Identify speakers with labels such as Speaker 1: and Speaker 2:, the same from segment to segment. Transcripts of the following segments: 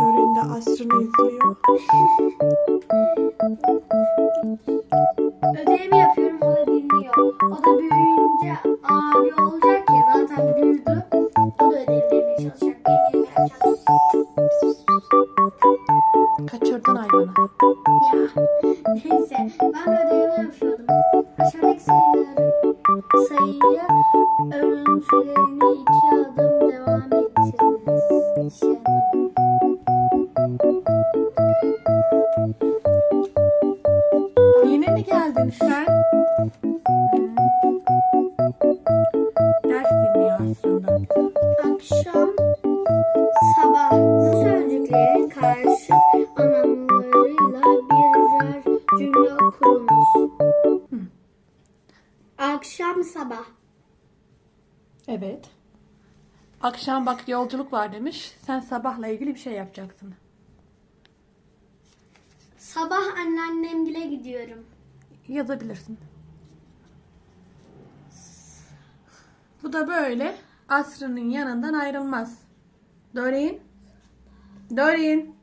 Speaker 1: Doreen de Asrın'ı izliyor.
Speaker 2: Ödevimi yapıyorum o da dinliyor. O da büyüyünce abi olacak ya zaten büyüdü.
Speaker 1: Kaçırdın hayvanı.
Speaker 2: Ya neyse ben ödevimi yapıyordum. Aşağıdaki sayıları sayıyı örüntülerini iki adım devam ettiriniz. İki adım.
Speaker 1: Yine mi geldin sen? Ders dinliyor aslında.
Speaker 2: Akşam sabah sözcüklerin anlamlarıyla birer kurunuz. Akşam sabah.
Speaker 1: Evet. Akşam bak yolculuk var demiş. Sen sabahla ilgili bir şey yapacaksın.
Speaker 2: Sabah anneannemgile gidiyorum.
Speaker 1: Yazabilirsin. Bu da böyle Asrı'nın yanından ayrılmaz. Doreen? Doreen?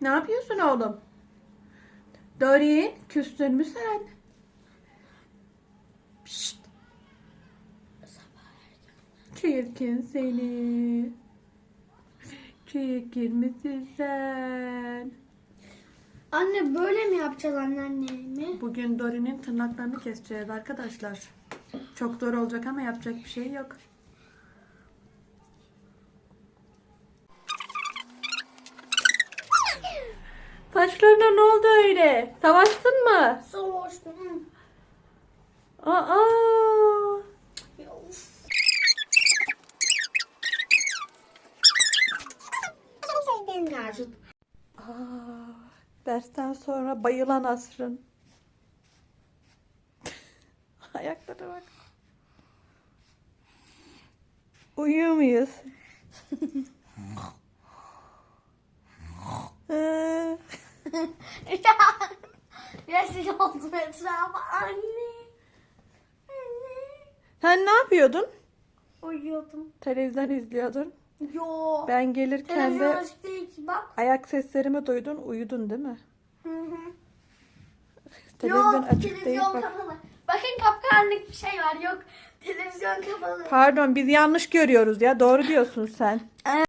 Speaker 1: Ne yapıyorsun oğlum? Doreen, küstün mü sen? Pişt. Çirkin seni. Çirkin misin sen?
Speaker 2: Anne böyle mi yapacağız anneannemi?
Speaker 1: Bugün Dorin'in tırnaklarını keseceğiz arkadaşlar. Çok zor olacak ama yapacak bir şey yok. Saçlarına ne oldu öyle? Savaştın mı?
Speaker 2: Savaştım.
Speaker 1: Aa! Aa, dersten sonra bayılan Asrın. Ayaklara bak. Uyuyor muyuz? Ee,
Speaker 2: Rezil oldum etrafa anne. Anne.
Speaker 1: Sen ne yapıyordun?
Speaker 2: Uyuyordum.
Speaker 1: Televizyon izliyordun.
Speaker 2: Yo.
Speaker 1: Ben gelirken
Speaker 2: Televizyon
Speaker 1: de
Speaker 2: açık değil ki bak.
Speaker 1: ayak seslerimi duydun, uyudun değil mi?
Speaker 2: Hı hı.
Speaker 1: Televizyon
Speaker 2: yok,
Speaker 1: açık değil.
Speaker 2: televizyon
Speaker 1: Bak.
Speaker 2: kapalı. Bakın kapkaranlık bir şey var. Yok. Televizyon kapalı.
Speaker 1: Pardon, biz yanlış görüyoruz ya. Doğru diyorsun sen.